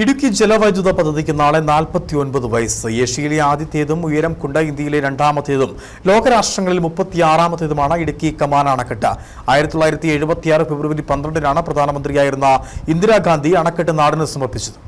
ഇടുക്കി ജലവൈദ്യുത പദ്ധതിക്ക് നാളെ നാൽപ്പത്തി ഒൻപത് വയസ്സ്. ഏഷ്യയിലെ ആദ്യത്തേതും ഉയരം കൊണ്ട ഇന്ത്യയിലെ രണ്ടാമത്തേതും ലോകരാഷ്ട്രങ്ങളിൽ മുപ്പത്തിയാറാമത്തേതുമാണ് ഇടുക്കി കമാൻ അണക്കെട്ട്. ആയിരത്തി തൊള്ളായിരത്തി എഴുപത്തിയാറ് ഫെബ്രുവരി പന്ത്രണ്ടിനാണ് പ്രധാനമന്ത്രിയായിരുന്ന ഇന്ദിരാഗാന്ധി അണക്കെട്ട് നാടിന് സമർപ്പിച്ചത്.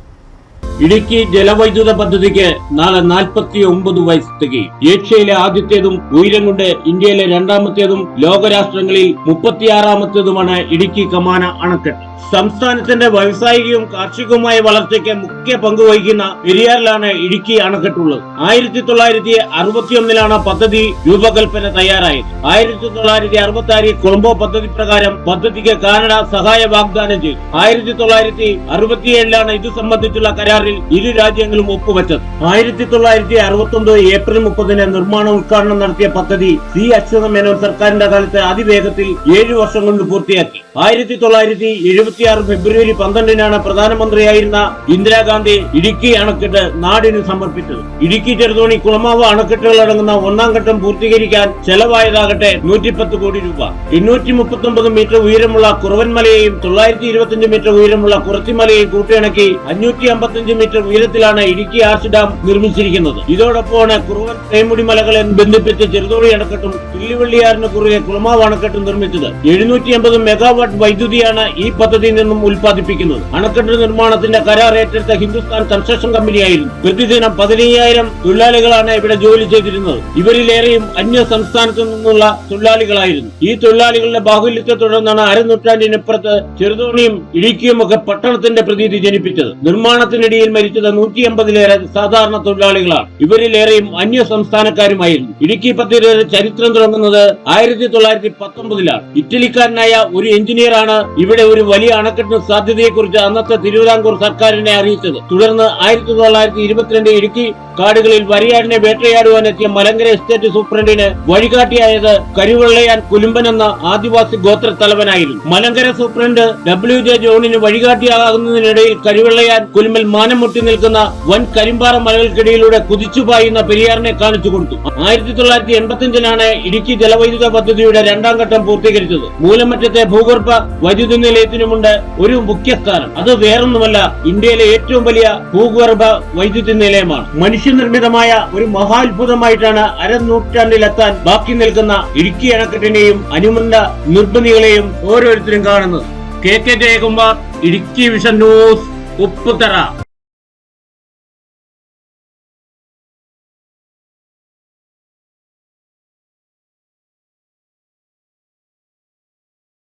ഇടുക്കി ജലവൈദ്യുത പദ്ധതിക്ക് നാളെ നാൽപ്പത്തി ഒമ്പത് വയസ്സ് തികയും. ഏഷ്യയിലെ ആദ്യത്തേതും ഉയരം കൊണ്ട് ഇന്ത്യയിലെ രണ്ടാമത്തേതും ലോകരാഷ്ട്രങ്ങളിൽ മുപ്പത്തിയാറാമത്തേതുമാണ് ഇടുക്കി കമാന അണക്കെട്ട്. സംസ്ഥാനത്തിന്റെ വ്യവസായികവും കാർഷികവുമായ വളർച്ചയ്ക്ക് മുഖ്യ പങ്ക് വഹിക്കുന്ന പെരിയാറിലാണ് ഇടുക്കി അണക്കെട്ടുള്ളത്. ആയിരത്തി തൊള്ളായിരത്തി അറുപത്തിയൊന്നിലാണ് പദ്ധതി രൂപകൽപ്പന തയ്യാറായത്. ആയിരത്തി തൊള്ളായിരത്തി അറുപത്തി ആറിൽ കൊളംബോ പദ്ധതി പ്രകാരം പദ്ധതിക്ക് കാനഡ സഹായ വാഗ്ദാനം ചെയ്തു. ആയിരത്തി തൊള്ളായിരത്തി അറുപത്തിയേഴിലാണ് ഇത് സംബന്ധിച്ചുള്ള കരാറിൽ ഇരു രാജ്യങ്ങളും ഒപ്പുവെച്ചത്. ആയിരത്തി തൊള്ളായിരത്തി അറുപത്തി ഒമ്പത് ഏപ്രിൽ മുപ്പതിന് നിർമ്മാണ ഉദ്ഘാടനം നടത്തിയ പദ്ധതി സി അച്യുത മേനോൻ സർക്കാരിന്റെ കാലത്ത് അതിവേഗത്തിൽ ഏഴു വർഷം കൊണ്ട് പൂർത്തിയാക്കി. ആയിരത്തി തൊള്ളായിരത്തി എഴുപത്തിയാറ് ഫെബ്രുവരി പന്ത്രണ്ടിനാണ് പ്രധാനമന്ത്രിയായിരുന്ന ഇന്ദിരാഗാന്ധി ഇടുക്കി അണക്കെട്ട് നാടിന് സമർപ്പിച്ചത്. ഇടുക്കി ചെറുതോണി കുളമാവ് അണക്കെട്ടുകൾ അടങ്ങുന്ന ഒന്നാം ഘട്ടം പൂർത്തീകരിക്കാൻ ചെലവായതാകട്ടെ നൂറ്റിപ്പത്ത് കോടി രൂപ. എണ്ണൂറ്റി മുപ്പത്തി ഒമ്പത് മീറ്റർ ഉയരമുള്ള കുറവൻമലയെയും തൊള്ളായിരത്തി ഇരുപത്തിയഞ്ച് മീറ്റർ ഉയരമുള്ള കുറച്ചിമലയെയും കൂട്ടിയിണക്കി അഞ്ഞൂറ്റി അമ്പത്തിയഞ്ച് മീറ്റർ ഉയരത്തിലാണ് ഇടുക്കി ആർച്ച് ഡാം നിർമ്മിച്ചിരിക്കുന്നത്. ഇതോടൊപ്പമാണ് കുറവൻ തേമുടി മലകളെ ബന്ധിപ്പിച്ച് ചെറുതോളി അണക്കെട്ടും തുള്ളിവള്ളിയാറിന് കുറുകെ കുളമാവ് അണക്കെട്ടും നിർമ്മിച്ചത്. എഴുന്നൂറ്റി അമ്പത് മെഗാവാട്ട് വൈദ്യുതിയാണ് ഈ പദ്ധതിയിൽ നിന്നും ഉൽപ്പാദിപ്പിക്കുന്നത്. അണക്കെട്ട് നിർമ്മാണത്തിന്റെ കരാർ ഏറ്റെടുത്ത ഹിന്ദുസ്ഥാൻ കൺസ്ട്രക്ഷൻ കമ്പനിയായിരുന്നു പ്രതിദിനം പതിനയ്യായിരം തൊഴിലാളികളാണ് ഇവിടെ ജോലി ചെയ്തിരുന്നത്. ഇവരിലേറെയും അന്യ സംസ്ഥാനത്തു നിന്നുള്ള തൊഴിലാളികളായിരുന്നു. ഈ തൊഴിലാളികളുടെ ബാഹുല്യത്തെ തുടർന്നാണ് അരനൂറ്റാണ്ടിനപ്പുറത്ത് ചെറുതോണിയും ഇടുക്കിയും ഒക്കെ പട്ടണത്തിന്റെ പ്രതീതി ജനിപ്പിച്ചത്. നിർമ്മാണത്തിനിടയിൽ മരിച്ചത് നൂറ്റി എൺപതിലേറെ സാധാരണ തൊഴിലാളികളാണ്. ഇവരിലേറെയും അന്യ സംസ്ഥാനക്കാരുമായിരുന്നു ഇടുക്കി പദ്ധതിയുടെ ചരിത്രം തുടങ്ങുന്നത് ആയിരത്തി തൊള്ളായിരത്തി പത്തൊമ്പതിലാണ്. ഇറ്റലിക്കാരനായ ഒരു എഞ്ചിനീയറാണ് ഇവിടെ ഒരു വലിയ അണക്കെട്ടിന് സാധ്യതയെക്കുറിച്ച് അന്നത്തെ തിരുവിതാംകൂർ സർക്കാരിനെ അറിയിച്ചത്. തുടർന്ന് ആയിരത്തി തൊള്ളായിരത്തി ഇരുപത്തിരണ്ട് ഇടുക്കി കാടുകളിൽ വരിയാടിനെ വേട്ടയാടുവാനെത്തിയ മലങ്കര എസ്റ്റേറ്റ് സൂപ്രണ്ടിന് വഴികാട്ടിയായത് കരിവെള്ളയാൻ കുലുമ്പൻ എന്ന ആദിവാസി ഗോത്ര തലവനായിരുന്നു മലങ്കര സൂപ്രണ്ട് ഡബ്ല്യു ജെ ജോണിന് വഴികാട്ടിയാകുന്നതിനിടയിൽ കരിവെള്ളയാൻ കുലുമ്പൽ മാനം മുട്ടി നിൽക്കുന്ന വൻ കരിമ്പാറ മലകൾക്കിടയിലൂടെ കുതിച്ചുപായുന്ന പെരിയാറിനെ കാണിച്ചു കൊടുത്തു. ആയിരത്തി തൊള്ളായിരത്തി എൺപത്തിയഞ്ചിലാണ് ഇടുക്കി ജലവൈദ്യുത പദ്ധതിയുടെ രണ്ടാം ഘട്ടം പൂർത്തീകരിച്ചത്. മൂലമറ്റത്തെ ഭൂഗർഭ വൈദ്യുതി നിലയത്തിനുമുണ്ട് ഒരു മുഖ്യസ്ഥാനം. അത് വേറൊന്നുമല്ല ഇന്ത്യയിലെ ഏറ്റവും വലിയ ഭൂഗർഭ വൈദ്യുതി നിലയമാണ്. മനുഷ്യനിർമ്മിതമായ ഒരു മഹാത്ഭുതമായിട്ടാണ് അരനൂറ്റാണ്ടിലെത്താൻ ബാക്കി നിൽക്കുന്ന ഇടുക്കി അണക്കെട്ടിനെയും അനുബന്ധ നിർബന്ധികളെയും ഓരോരുത്തരും കാണുന്നത്. K K Jayakumar Idukki vision news Upputhara.